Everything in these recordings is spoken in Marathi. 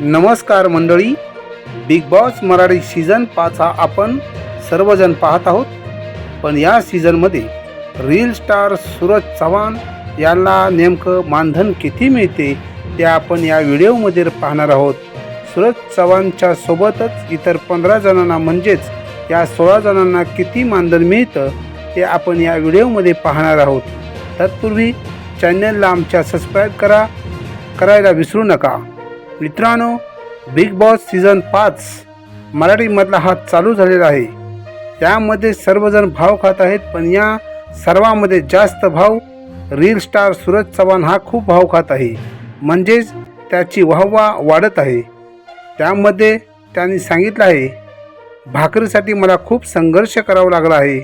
नमस्कार मंडळी. बिग बॉस मराठी सीझन पाच हा आपण सर्वजण पाहत आहोत. पण या सीझनमध्ये रील स्टार सूरज चव्हाण यांना नेमकं मानधन किती मिळते ते आपण या व्हिडिओमध्ये पाहणार आहोत. सूरज चव्हाणच्या सोबतच इतर पंधरा जणांना म्हणजेच या सोळा जणांना किती मानधन मिळतं ते आपण या व्हिडिओमध्ये पाहणार आहोत. तत्पूर्वी चॅनलला आमच्या सबस्क्राईब करा करायला विसरू नका. मित्रांनो बिग बॉस सीझन पाच मराठीमधला हा चालू झालेला आहे. यामध्ये सर्वजण भाव खात आहेत पण या सर्वांमध्ये जास्त भाव रील स्टार सूरज चव्हाण हा खूप भाव खात आहे. म्हणजेच त्याची वाहवा वाढत आहे. त्यामध्ये त्यांनी सांगितलं आहे भाकरीसाठी मला खूप संघर्ष करावा लागला आहे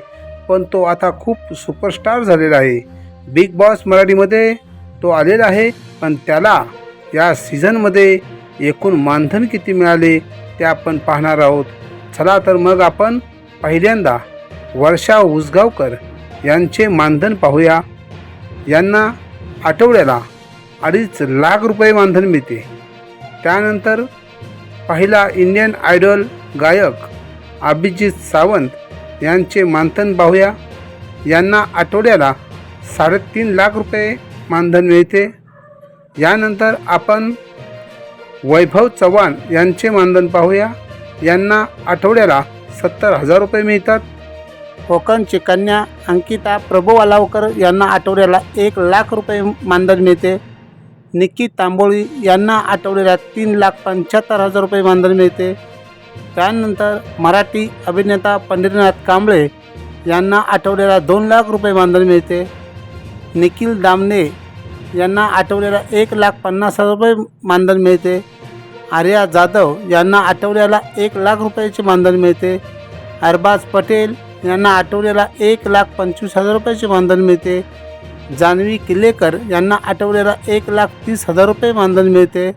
पण तो आता खूप सुपरस्टार झालेला आहे. बिग बॉस मराठीमध्ये तो आलेला आहे. पण त्याला या सीझनमध्ये एकूण मानधन किती मिळाले ते आपण पाहणार आहोत. चला तर मग आपण पहिल्यांदा वर्षा उसगावकर यांचे मानधन पाहूया. यांना आठवड्याला अडीच लाख रुपये मानधन मिळते. त्यानंतर पहिला इंडियन आयडॉल गायक अभिजित सावंत यांचे मानधन पाहूया. यांना आठवड्याला साडेतीन लाख रुपये मानधन मिळते. यानंतर आपण वैभव चव्हाण यांचे मानधन पाहूया. यांना आठवड्याला सत्तर हजार रुपये मिळतात. कोकणची कन्या अंकिता प्रभू अलावकर यांना आठवड्याला एक लाख रुपये मानधन मिळते. निक्की तांबोळी यांना आठवड्याला तीन लाख पंच्याहत्तर हजार रुपये मानधन मिळते. त्यानंतर मराठी अभिनेता पंढरीनाथ कांबळे यांना आठवड्याला दोन लाख रुपये मानधन मिळते. निखिल दामने यांना आठवड्याला एक लाख पन्नास हजार रुपये मानधन मिळते. आर्या जाधव यांना आठवड्याला एक लाख रुपयाचे मानधन मिळते. अरबाज पटेल यांना आठवड्याला एक लाख पंचवीस हजार रुपयाचे मानधन मिळते. जान्हवी किल्लेकर यांना आठवड्याला एक लाख तीस हजार रुपये मानधन मिळते.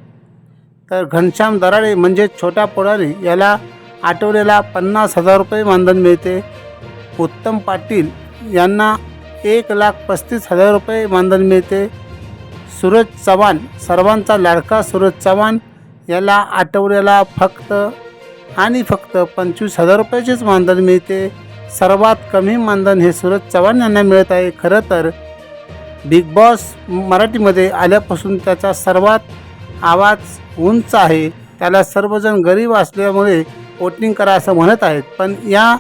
तर घनश्याम दराडे म्हणजे छोटा पोडारी याला आठवड्याला पन्नास हजार रुपये मानधन मिळते. उत्तम पाटील यांना एक लाख पस्तीस हजार रुपये मानधन मिळते. सूरज चव्हाण सर्वांचा लाडका सूरज चव्हाण याला आठवड्याला फक्त आणि फक्त पंचवीस हजार रुपयाचेच मानधन मिळते. सर्वात कमी मानधन हे सूरज चव्हाण यांना मिळत आहे. खरं तर बिग बॉस मराठीमध्ये आल्यापासून त्याचा सर्वात आवाज उंच आहे. त्याला सर्वजण गरीब असल्यामुळे वोटिंग करा असं म्हणत आहेत. पण या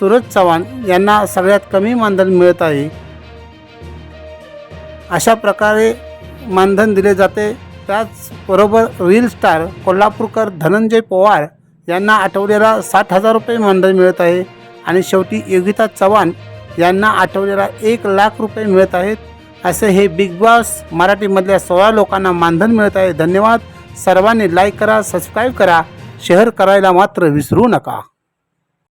सूरज चव्हाण यांना सगळ्यात कमी मानधन मिळत आहे. अशा प्रकारे मानधन दिले जाते. त्याचबरोबर रील स्टार कोल्हापूरकर धनंजय पवार यांना आठवड्याला साठ हजार रुपये मानधन मिळत आहे. आणि शेवटी योगिता चव्हाण यांना आठवड्याला एक लाख रुपये मिळत आहेत. असे हे बिग बॉस मराठीमधल्या सोळा लोकांना मानधन मिळत आहे. धन्यवाद. सर्वांनी लाईक करा सबस्क्राईब करा. शेअर करायला मात्र विसरू नका.